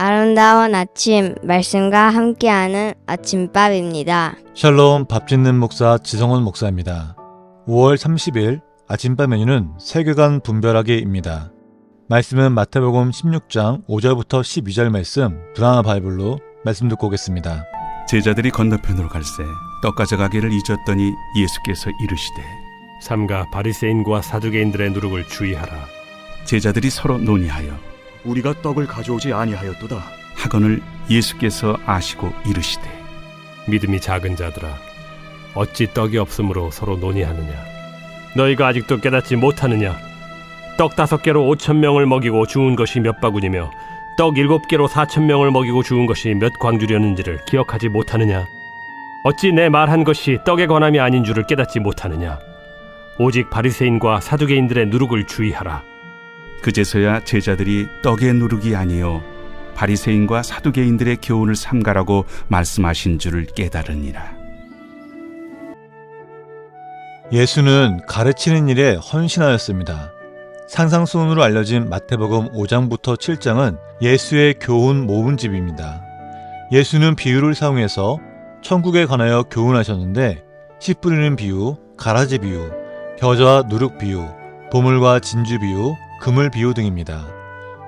아름다운 아침 말씀과 함께하는 아침밥입니다. 샬롬 밥 짓는 목사 지성원 목사입니다. 5월 30일 아침밥 메뉴는 세계관 분별하기입니다. 말씀은 마태복음 16장 5절부터 12절 말씀 브라나 바이블로 말씀 듣고 오겠습니다. 제자들이 건너편으로 갈새 떡 가져가기를 잊었더니 예수께서 이르시되 삼가 바리새인과 사두개인들의 누룩을 주의하라. 제자들이 서로 논의하여 우리가 떡을 가져오지 아니하였도다. 하거늘 예수께서 아시고 이르시되 믿음이 작은 자들아, 어찌 떡이 없으므로 서로 논의하느냐? 너희가 아직도 깨닫지 못하느냐? 떡 다섯 개로 오천 명을 먹이고 주운 것이 몇 바구니며 떡 일곱 개로 사천 명을 먹이고 주운 것이 몇 광주렸는지를 기억하지 못하느냐? 어찌 내 말한 것이 떡에 관함이 아닌 줄을 깨닫지 못하느냐? 오직 바리새인과 사두개인들의 누룩을 주의하라. 그제서야 제자들이 떡의 누룩이 아니요 바리새인과 사두개인들의 교훈을 삼가라고 말씀하신 줄을 깨달으니라 예수는 가르치는 일에 헌신하였습니다. 상상순으로 알려진 마태복음 5장부터 7장은 예수의 교훈 모음집입니다. 예수는 비유를 사용해서 천국에 관하여 교훈하셨는데 씨 뿌리는 비유, 가라지 비유, 겨자와 누룩 비유, 보물과 진주 비유, 그물 비유 등입니다.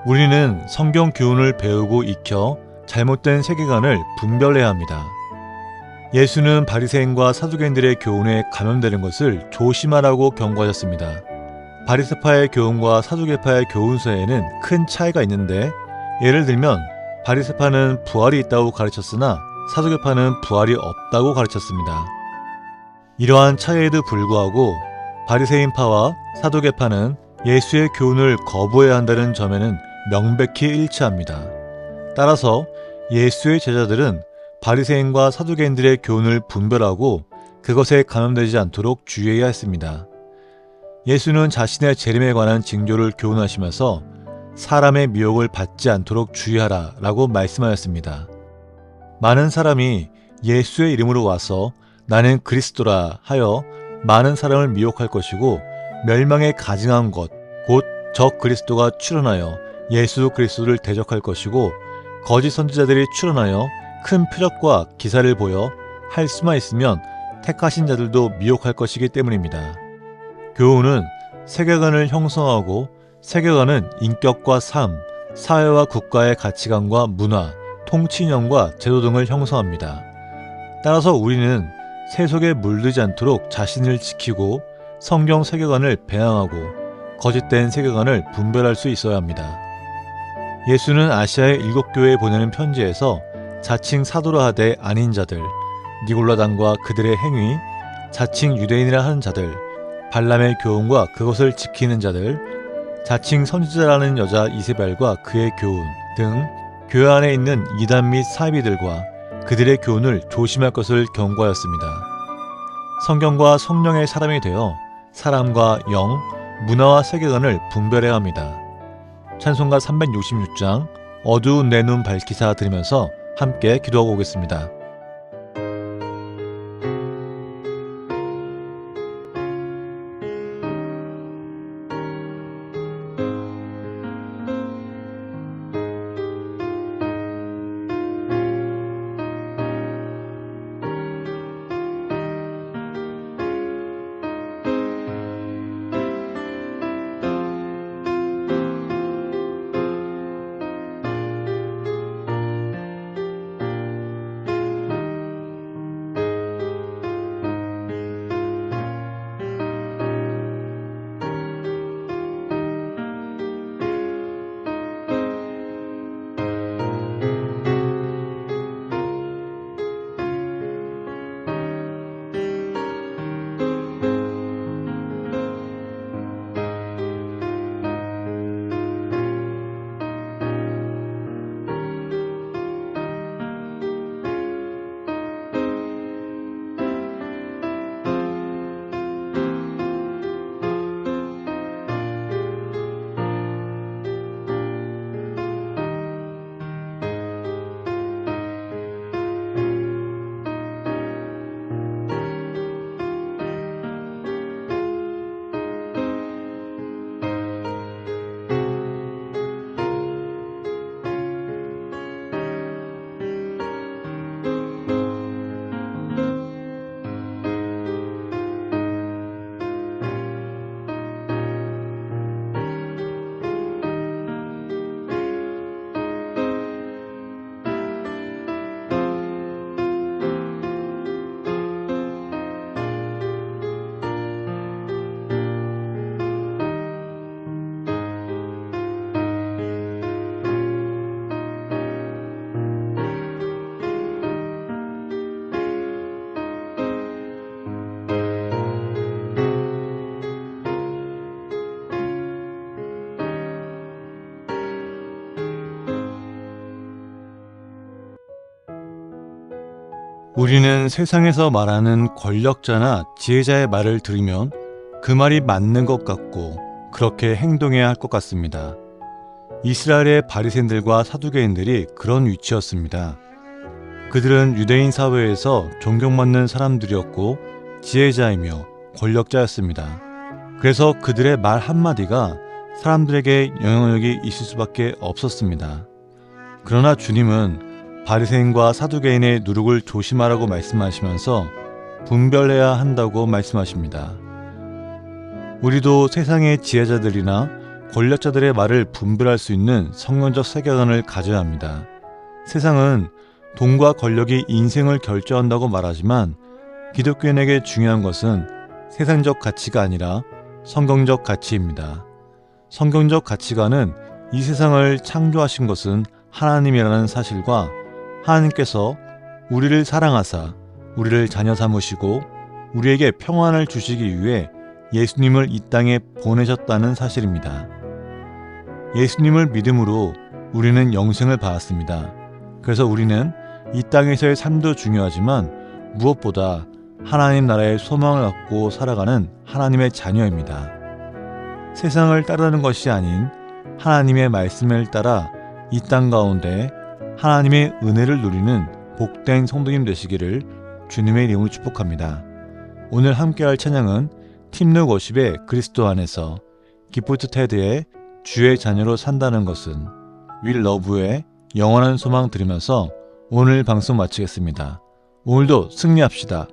우리는 성경 교훈을 배우고 익혀 잘못된 세계관을 분별해야 합니다. 예수는 바리새인과 사두개인들의 교훈에 감염되는 것을 조심하라고 경고하셨습니다. 바리새파의 교훈과 사두개파의 교훈서에는 큰 차이가 있는데 예를 들면 바리새파는 부활이 있다고 가르쳤으나 사두개파는 부활이 없다고 가르쳤습니다. 이러한 차이에도 불구하고 바리새인파와 사두개파는 예수의 교훈을 거부해야 한다는 점에는 명백히 일치합니다. 따라서 예수의 제자들은 바리새인과 사두개인들의 교훈을 분별하고 그것에 감염되지 않도록 주의해야 했습니다. 예수는 자신의 재림에 관한 징조를 교훈하시면서 사람의 미혹을 받지 않도록 주의하라 라고 말씀하였습니다. 많은 사람이 예수의 이름으로 와서 나는 그리스도라 하여 많은 사람을 미혹할 것이고 멸망에 가증한 것, 곧 적 그리스도가 출현하여 예수 그리스도를 대적할 것이고 거짓 선지자들이 출현하여 큰 표적과 기사를 보여 할 수만 있으면 택하신 자들도 미혹할 것이기 때문입니다. 교훈은 세계관을 형성하고 세계관은 인격과 삶, 사회와 국가의 가치관과 문화, 통치념과 제도 등을 형성합니다. 따라서 우리는 세속에 물들지 않도록 자신을 지키고 성경 세계관을 배양하고 거짓된 세계관을 분별할 수 있어야 합니다. 예수는 아시아의 일곱 교회에 보내는 편지에서 자칭 사도라 하되 아닌 자들, 니골라당과 그들의 행위, 자칭 유대인이라 하는 자들, 발람의 교훈과 그것을 지키는 자들, 자칭 선지자라는 여자 이세벨과 그의 교훈 등 교회 안에 있는 이단 및 사이비들과 그들의 교훈을 조심할 것을 경고하였습니다. 성경과 성령의 사람이 되어 사람과 영, 문화와 세계관을 분별해야 합니다. 찬송가 366장 어두운 내 눈 밝히사 들으면서 함께 기도하고 오겠습니다. 우리는 세상에서 말하는 권력자나 지혜자의 말을 들으면 그 말이 맞는 것 같고 그렇게 행동해야 할 것 같습니다. 이스라엘의 바리새인들과 사두개인들이 그런 위치였습니다. 그들은 유대인 사회에서 존경받는 사람들이었고 지혜자이며 권력자였습니다. 그래서 그들의 말 한마디가 사람들에게 영향력이 있을 수밖에 없었습니다. 그러나 주님은 바리새인과 사두개인의 누룩을 조심하라고 말씀하시면서 분별해야 한다고 말씀하십니다. 우리도 세상의 지혜자들이나 권력자들의 말을 분별할 수 있는 성론적 세계관을 가져야 합니다. 세상은 돈과 권력이 인생을 결정한다고 말하지만 기독교인에게 중요한 것은 세상적 가치가 아니라 성경적 가치입니다. 성경적 가치관은 이 세상을 창조하신 것은 하나님이라는 사실과 하나님께서 우리를 사랑하사 우리를 자녀 삼으시고 우리에게 평안을 주시기 위해 예수님을 이 땅에 보내셨다는 사실입니다. 예수님을 믿음으로 우리는 영생을 받았습니다. 그래서 우리는 이 땅에서의 삶도 중요하지만 무엇보다 하나님 나라의 소망을 갖고 살아가는 하나님의 자녀입니다. 세상을 따르는 것이 아닌 하나님의 말씀을 따라 이 땅 가운데 하나님의 은혜를 누리는 복된 성도님 되시기를 주님의 이름으로 축복합니다. 오늘 함께할 찬양은 팀르 워십의 그리스도 안에서 기프트 테드의 주의 자녀로 산다는 것은 윌 러브의 영원한 소망 들으면서 오늘 방송 마치겠습니다. 오늘도 승리합시다.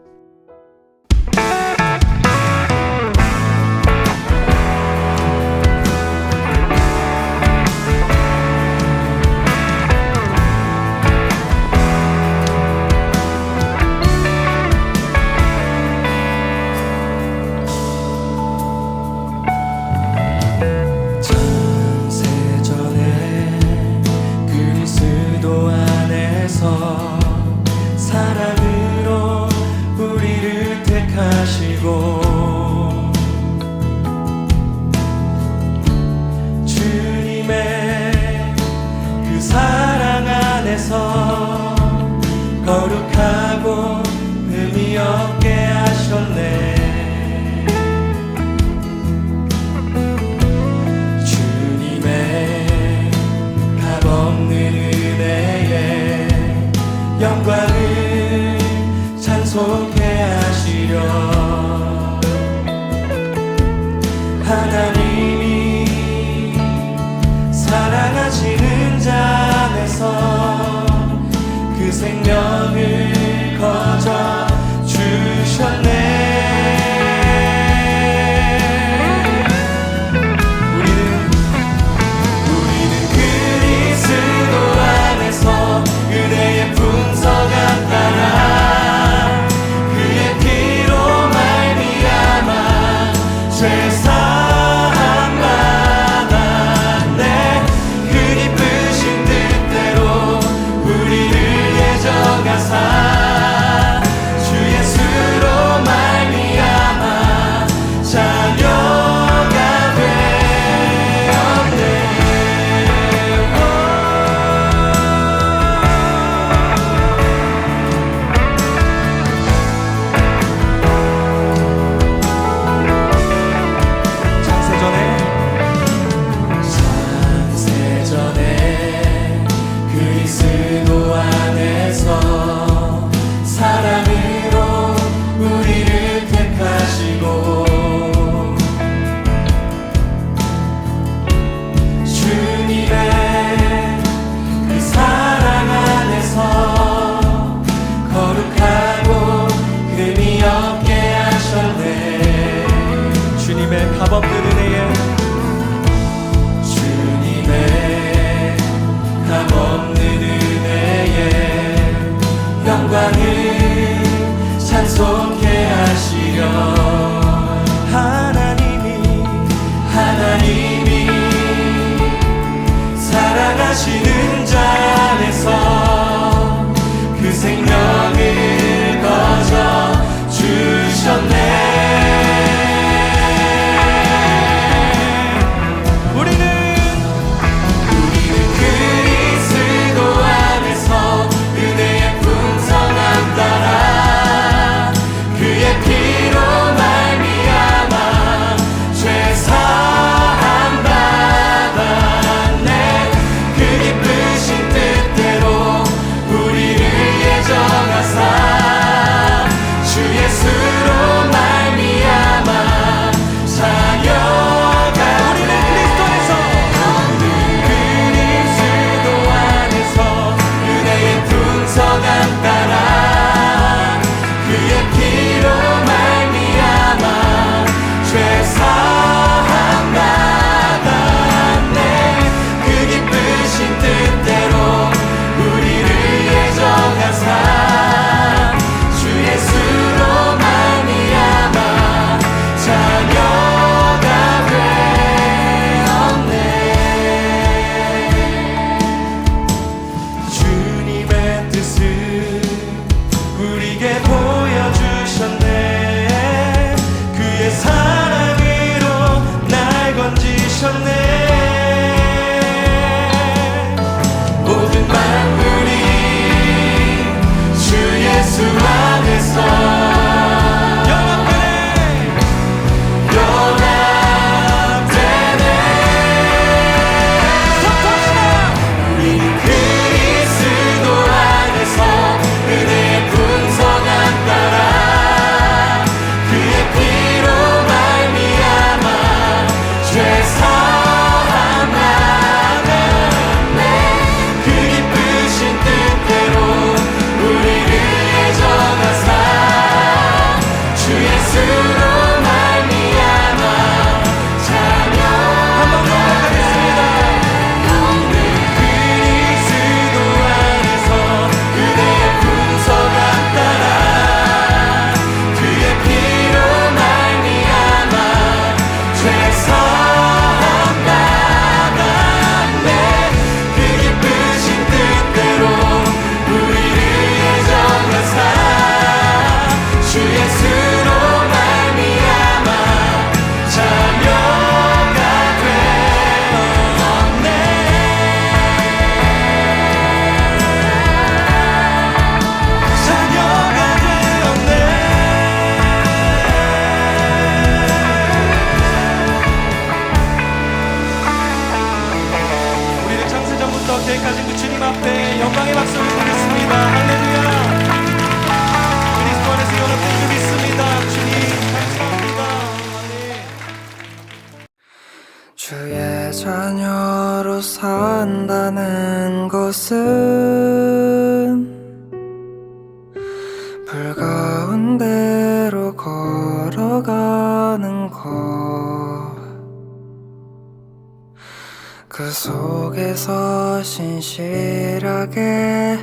신실하게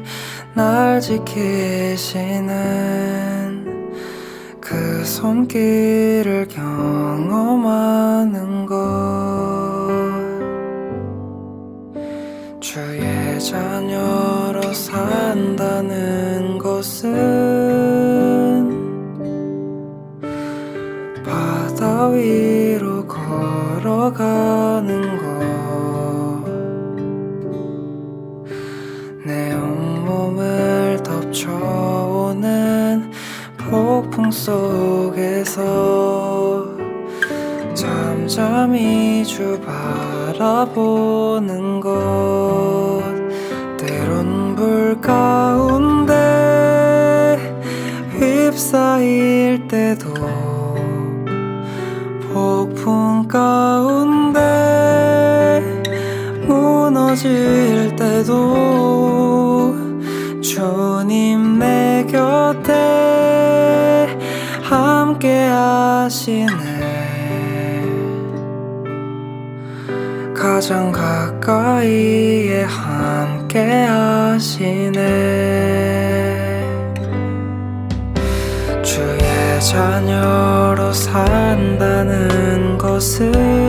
날 지키시는 그 손길을 경험하는 것. 주의 자녀로 산다는 것은 바다 위로 걸어가는 속에서 잠잠히 주 바라보는 것. 때론 불 가운데 휩싸일 때도 폭풍 가운데 무너질 때도 가장 가까이에 함께 하시네. 주의 자녀로 산다는 것은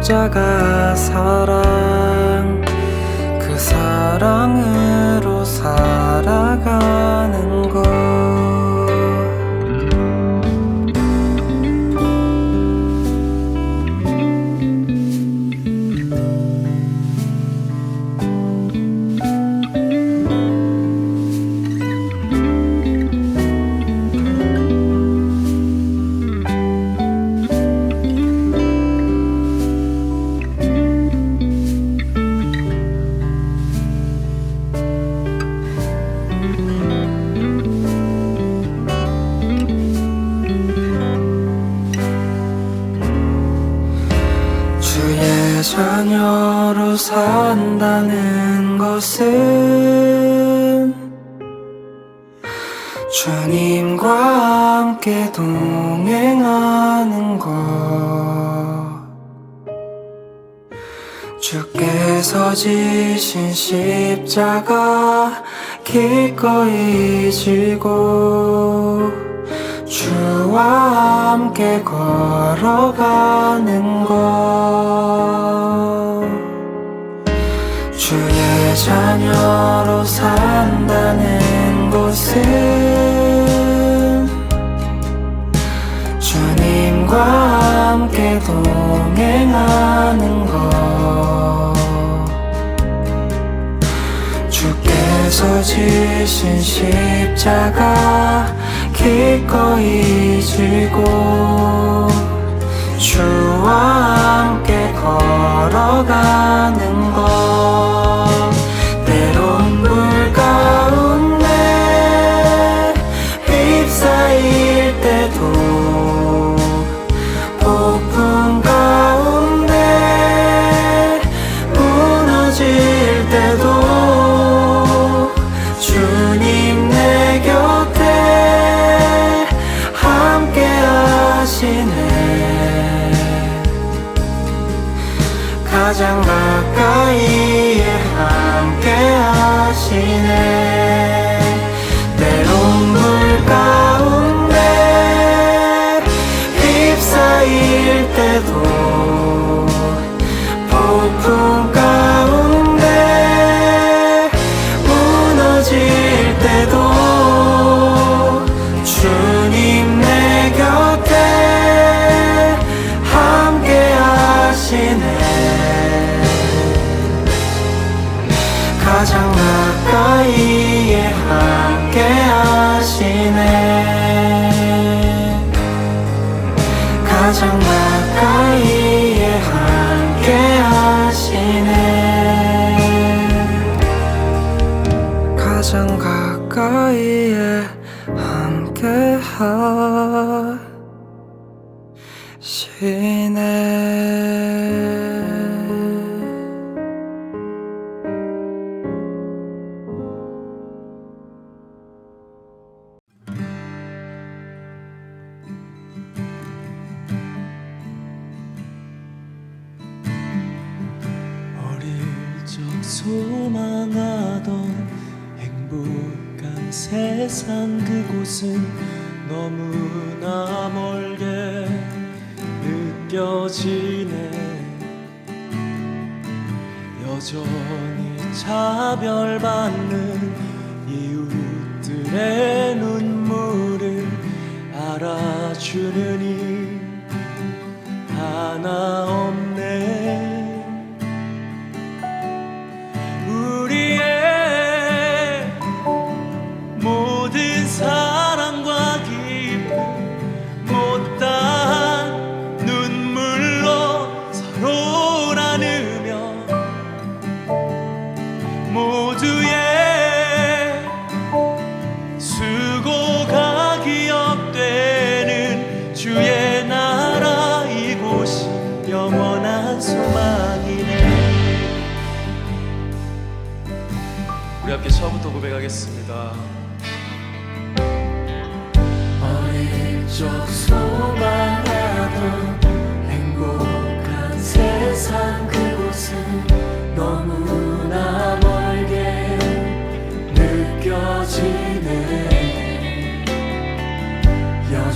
십자가 사랑 산다는 것은 주님과 함께 동행하는 것. 주께서 지신 십자가 기꺼이 지고 주와 함께 걸어가는 것 자녀로 산다는 것은 주님과 함께 동행하는 것 주께서 지신 십자가 기꺼이 지고 주와 함께 걸어가는 것 함께 하시네 주는 이 하나 없는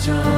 strong.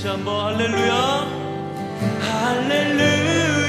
다시 한번 할렐루야. 할렐루야.